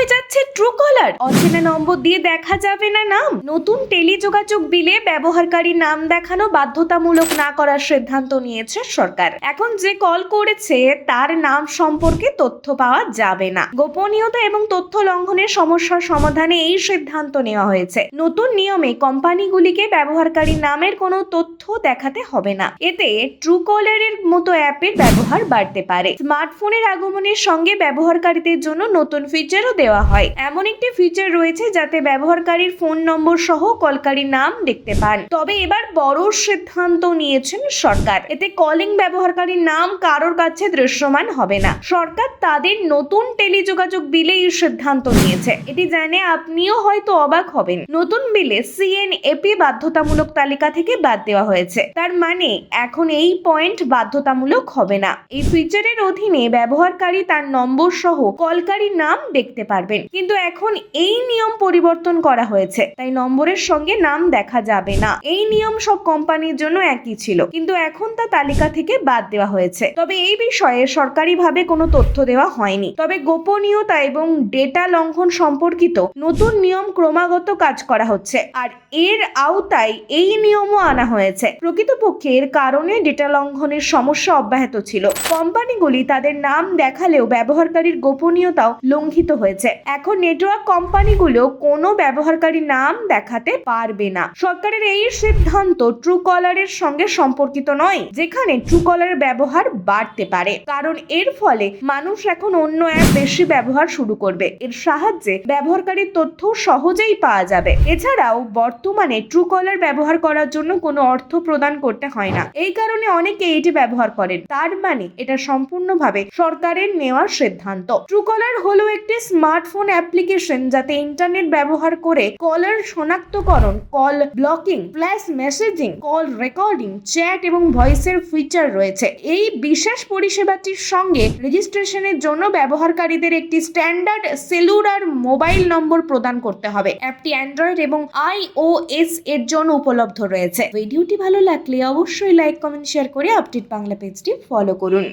হয়ে যাচ্ছে ট্রু কলার অচেনা নম্বর দিয়ে দেখা যাবে না নাম। নতুন টেলিযোগাযোগ বিলে ব্যবহারকারী নাম দেখানো বাধ্যতামূলক না করার সিদ্ধান্ত নিয়েছে সরকার। এখন যে কল করেছে, তার নাম সম্পর্কে তথ্য পাওয়া যাবে না। গোপনীয়তা এবং তথ্য লঙ্ঘনের সমস্যার সমাধানে এই সিদ্ধান্ত নেওয়া হয়েছে। নতুন নিয়মে কোম্পানিগুলিকে ব্যবহারকারী নামের কোনো তথ্য দেখাতে হবে না। এতে ট্রু কলারের মতো অ্যাপের ব্যবহার বাড়তে পারে। স্মার্টফোনের আগমনের সঙ্গে ব্যবহারকারীদের জন্য নতুন ফিচারও দেওয়া হয়। এমন একটি ফিচার রয়েছে যাতে ব্যবহারকারীর ফোন নম্বর সহ কলকারীর নাম দেখতে পান। তবে এবার বড় সিদ্ধান্ত নিয়েছেন সরকার। এতে কলিং ব্যবহারকারীর নাম কারোর কাছে দৃশ্যমান হবে না। সরকার তাদের নতুন টেলিযোগাযোগ বিলে এই সিদ্ধান্ত নিয়েছে। এটি জানে আপনিও হয়তো অবাক হবেন। নতুন বিলে সিএনএপি বাধ্যতামূলক তালিকা থেকে বাদ দেওয়া হয়েছে। তার মানে এখন এই পয়েন্ট বাধ্যতামূলক হবে না। এই ফিচারের অধীনে ব্যবহারকারী তার নম্বর সহ কলকারীর নাম দেখতে পারবেন। কিন্তু এখন এই নিয়ম পরিবর্তন করা হয়েছে। তাই নম্বরের সঙ্গে নাম দেখা যাবে না। এই নিয়ম সব কোম্পানির জন্য একই ছিল। কিন্তু এখন তা তালিকা থেকে বাদ দেওয়া হয়েছে। তবে এই বিষয়ে সরকারিভাবে কোনো তথ্য দেওয়া হয়নি। তবে গোপনীয়তা এবং ডেটা লঙ্ঘন সম্পর্কিত নতুন নিয়ম ক্রমাগত কাজ করা হচ্ছে। আর এর আওতায় এই নিয়মও আনা হয়েছে। প্রকৃতপক্ষে এর কারণে ডেটা লঙ্ঘনের সমস্যা অব্যাহত ছিল। কোম্পানিগুলি তাদের নাম দেখালেও ব্যবহারকারীর গোপনীয়তাও লঙ্ঘিত হয়েছে। এখন নেটওয়ার্ক কোম্পানিগুলো কোনো ব্যবহারকারী নাম দেখাতে পারবে না। সরকারের এই সিদ্ধান্ত ট্রু কলারের সঙ্গে সম্পর্কিত নয়, যেখানে ট্রু কলারের ব্যবহার বাড়তে পারে। কারণ এর ফলে মানুষ এখন অন্য অ্যাপ বেশি ব্যবহার শুরু করবে। এর সাহায্যে ব্যবহারকারীর তথ্য সহজেই পাওয়া যাবে। এছাড়াও বর্তমানে ট্রু কলার ব্যবহার করার জন্য কোনো অর্থ প্রদান করতে হয় না। এই কারণে অনেকে এটি ব্যবহার করেন। তার মানে এটা সম্পূর্ণভাবে সরকারের নেওয়ার সিদ্ধান্ত। ট্রুকলার হলো একটি স্মার্টফোন অ্যাপ্লিকেশন যাতে ইন্টারনেট ব্যবহার করে কলার শনাক্তকরণ, call blocking, flash messaging, call recording, chat এবং ভয়েসের ফিচার রয়েছে। এই বিশেষ পরিষেবাটির সঙ্গে রেজিস্ট্রেশনের জন্য ব্যবহারকারীদের একটি স্ট্যান্ডার্ড সেলুলার মোবাইল নম্বর প্রদান করতে হবে। অ্যাপটি অ্যান্ড্রয়েড এবং আইওএস এর জন্য উপলব্ধ রয়েছে। ভিডিওটি ভালো লাগলে অবশ্যই লাইক, কমেন্ট, শেয়ার করে আপডেট বাংলা পেজটি ফলো করুন।